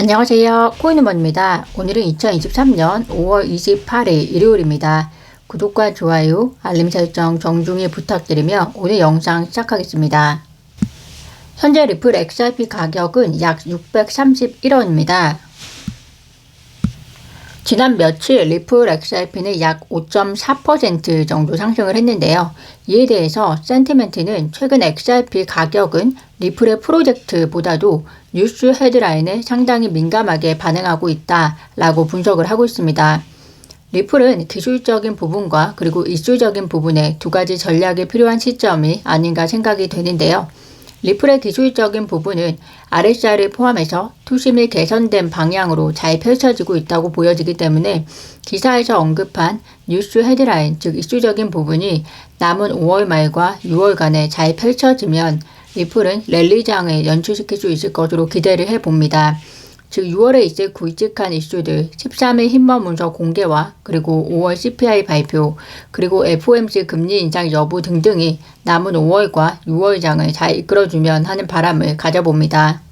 안녕하세요. 코인우먼입니다. 오늘은 2023년 5월 28일 일요일입니다. 구독과 좋아요, 알림 설정 정중히 부탁드리며 오늘 영상 시작하겠습니다. 현재 리플 XRP 가격은 약 631원입니다. 지난 며칠 리플 XRP는 약 5.4% 정도 상승을 했는데요. 이에 대해서 센티멘트는 최근 XRP 가격은 리플의 프로젝트보다도 뉴스 헤드라인에 상당히 민감하게 반응하고 있다라고 분석을 하고 있습니다. 리플은 기술적인 부분과 그리고 이슈적인 부분에 두 가지 전략이 필요한 시점이 아닌가 생각이 되는데요. 리플의 기술적인 부분은 RSR을 포함해서 투심이 개선된 방향으로 잘 펼쳐지고 있다고 보여지기 때문에 기사에서 언급한 뉴스 헤드라인, 즉 이슈적인 부분이 남은 5월 말과 6월간에 잘 펼쳐지면 리플은 랠리장을 연출시킬 수 있을 것으로 기대를 해봅니다. 즉 6월에 있을 굵직한 이슈들 13일 힘먼 문서 공개와 그리고 5월 CPI 발표 그리고 FOMC 금리 인상 여부 등등이 남은 5월과 6월장을 잘 이끌어주면 하는 바람을 가져봅니다.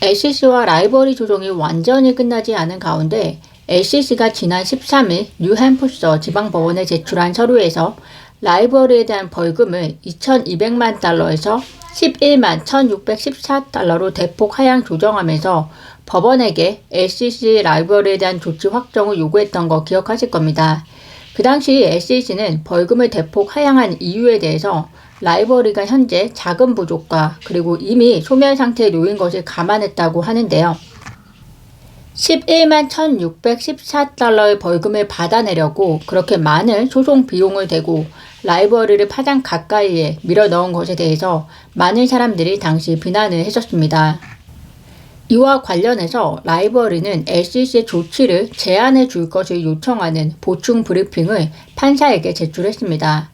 LCC와 라이벌리 조정이 완전히 끝나지 않은 가운데 LCC가 지난 13일 뉴햄프셔 지방법원에 제출한 서류에서 라이벌리에 대한 벌금을 2,200만 달러에서 11만 1614달러로 대폭 하향 조정하면서 법원에게 LCC 라이벌에 대한 조치 확정을 요구했던 거 기억하실 겁니다. 그 당시 LCC는 벌금을 대폭 하향한 이유에 대해서 라이벌리가 현재 자금 부족과 그리고 이미 소멸 상태에 놓인 것을 감안했다고 하는데요. 11만 1614달러의 벌금을 받아내려고 그렇게 많은 소송 비용을 대고 라이벌리를 파장 가까이에 밀어 넣은 것에 대해서 많은 사람들이 당시 비난을 했었습니다. 이와 관련해서 라이벌리는 LCC의 조치를 제한해 줄 것을 요청하는 보충 브리핑을 판사에게 제출했습니다.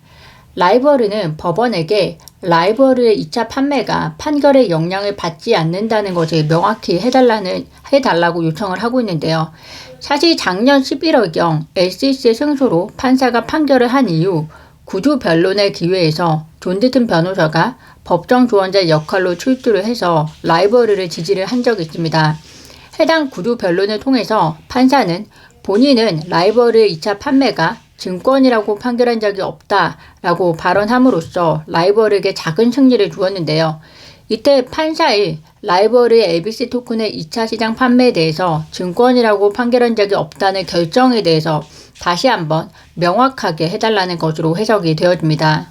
라이벌리는 법원에게 라이벌의 2차 판매가 판결의 영향을 받지 않는다는 것을 명확히 해달라는, 해달라고 요청을 하고 있는데요. 사실 작년 11월경 LCC의 승소로 판사가 판결을 한 이후 구조 변론의 기회에서 존드튼 변호사가 법정 조언자 역할로 출두를 해서 라이벌리를 지지를 한 적이 있습니다. 해당 구조 변론을 통해서 판사는 본인은 라이벌의 2차 판매가 증권이라고 판결한 적이 없다라고 발언함으로써 라이벌에게 작은 승리를 주었는데요. 이때 판사의 라이벌의 ABC 토큰의 2차 시장 판매에 대해서 증권이라고 판결한 적이 없다는 결정에 대해서 다시 한번 명확하게 해달라는 것으로 해석이 되어집니다.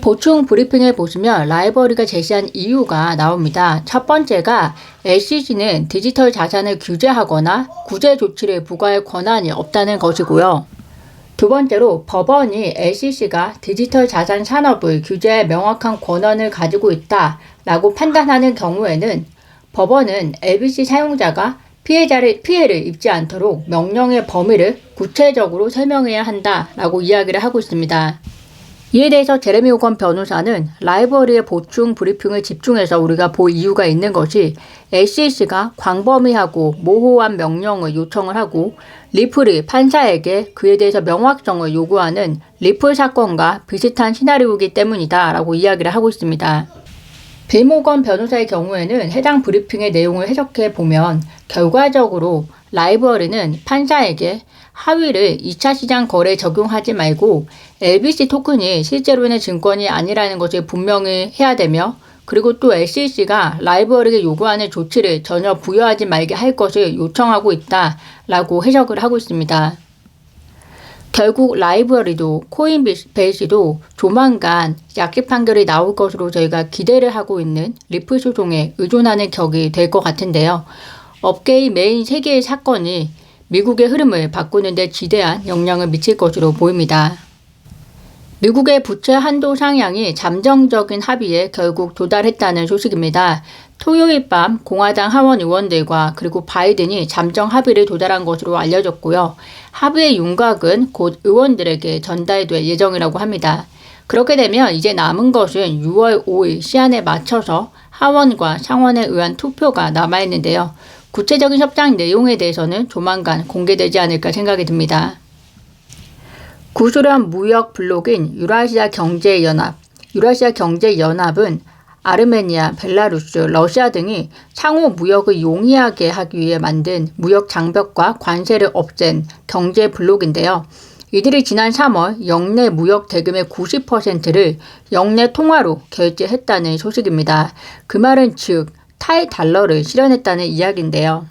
보충 브리핑을 보시면 라이벌리가 제시한 이유가 나옵니다. 첫 번째가 LCC는 디지털 자산을 규제하거나 구제 조치를 부과할 권한이 없다는 것이고요. 두 번째로 법원이 LCC가 디지털 자산 산업을 규제할 명확한 권한을 가지고 있다라고 판단하는 경우에는 법원은 LBC 사용자가 피해자를 피해를 입지 않도록 명령의 범위를 구체적으로 설명해야 한다라고 이야기를 하고 있습니다. 이에 대해서 제레미 오건 변호사는 라이벌리의 보충 브리핑을 집중해서 우리가 볼 이유가 있는 것이 LCC가 광범위하고 모호한 명령을 요청을 하고 리플이 판사에게 그에 대해서 명확성을 요구하는 리플 사건과 비슷한 시나리오이기 때문이다 라고 이야기를 하고 있습니다. 빌모건 변호사의 경우에는 해당 브리핑의 내용을 해석해 보면 결과적으로 라이벌리는 판사에게 하위를 2차 시장 거래에 적용하지 말고 LBC 토큰이 실제로는 증권이 아니라는 것을 분명히 해야 되며 그리고 또 SEC가 라이벌에게 요구하는 조치를 전혀 부여하지 말게 할 것을 요청하고 있다라고 해석을 하고 있습니다. 결국 라이브러리도 코인베이스도 조만간 약식 판결이 나올 것으로 저희가 기대를 하고 있는 리플 소송에 의존하는 격이 될 것 같은데요. 업계의 메인 세 개의 사건이 미국의 흐름을 바꾸는 데 지대한 영향을 미칠 것으로 보입니다. 미국의 부채 한도 상향이 잠정적인 합의에 결국 도달했다는 소식입니다. 토요일 밤 공화당 하원 의원들과 그리고 바이든이 잠정 합의를 도달한 것으로 알려졌고요. 합의의 윤곽은 곧 의원들에게 전달될 예정이라고 합니다. 그렇게 되면 이제 남은 것은 6월 5일 시한에 맞춰서 하원과 상원에 의한 투표가 남아있는데요. 구체적인 협상 내용에 대해서는 조만간 공개되지 않을까 생각이 듭니다. 구소련 무역 블록인 유라시아 경제연합, 유라시아 경제연합은 아르메니아, 벨라루스, 러시아 등이 상호 무역을 용이하게 하기 위해 만든 무역 장벽과 관세를 없앤 경제 블록인데요. 이들이 지난 3월 영내 무역 대금의 90%를 영내 통화로 결제했다는 소식입니다. 그 말은 즉 타이 달러를 실현했다는 이야기인데요.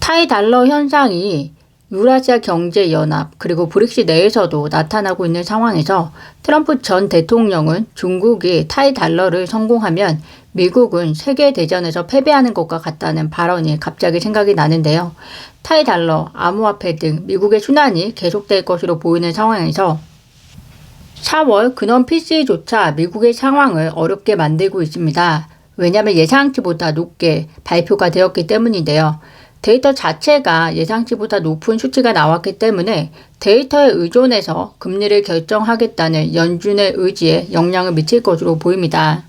타이 달러 현상이 유라시아 경제 연합 그리고 브릭스 내에서도 나타나고 있는 상황에서 트럼프 전 대통령은 중국이 타이 달러를 성공하면 미국은 세계 대전에서 패배하는 것과 같다는 발언이 갑자기 생각이 나는데요. 타이 달러, 암호화폐 등 미국의 순환이 계속될 것으로 보이는 상황에서 4월 근원 PC조차 미국의 상황을 어렵게 만들고 있습니다. 왜냐하면 예상치보다 높게 발표가 되었기 때문인데요. 데이터 자체가 예상치보다 높은 수치가 나왔기 때문에 데이터에 의존해서 금리를 결정하겠다는 연준의 의지에 영향을 미칠 것으로 보입니다.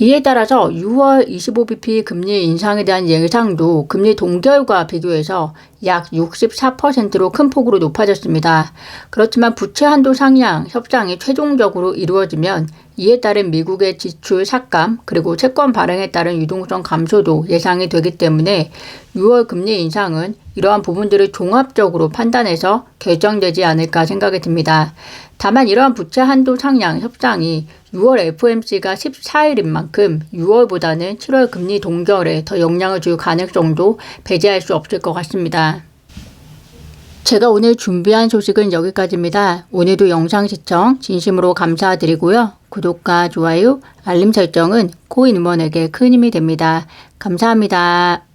이에 따라서 6월 25bp 금리 인상에 대한 예상도 금리 동결과 비교해서 약 64%로 큰 폭으로 높아졌습니다. 그렇지만 부채 한도 상향 협상이 최종적으로 이루어지면 이에 따른 미국의 지출 삭감 그리고 채권 발행에 따른 유동성 감소도 예상이 되기 때문에 6월 금리 인상은 이러한 부분들을 종합적으로 판단해서 결정되지 않을까 생각이 듭니다. 다만 이러한 부채 한도 상향 협상이 6월 FOMC가 14일인 만큼 6월보다는 7월 금리 동결에 더 영향을 줄 가능성도 배제할 수 없을 것 같습니다. 제가 오늘 준비한 소식은 여기까지입니다. 오늘도 영상 시청 진심으로 감사드리고요. 구독과 좋아요, 알림 설정은 코인 음원에게 큰 힘이 됩니다. 감사합니다.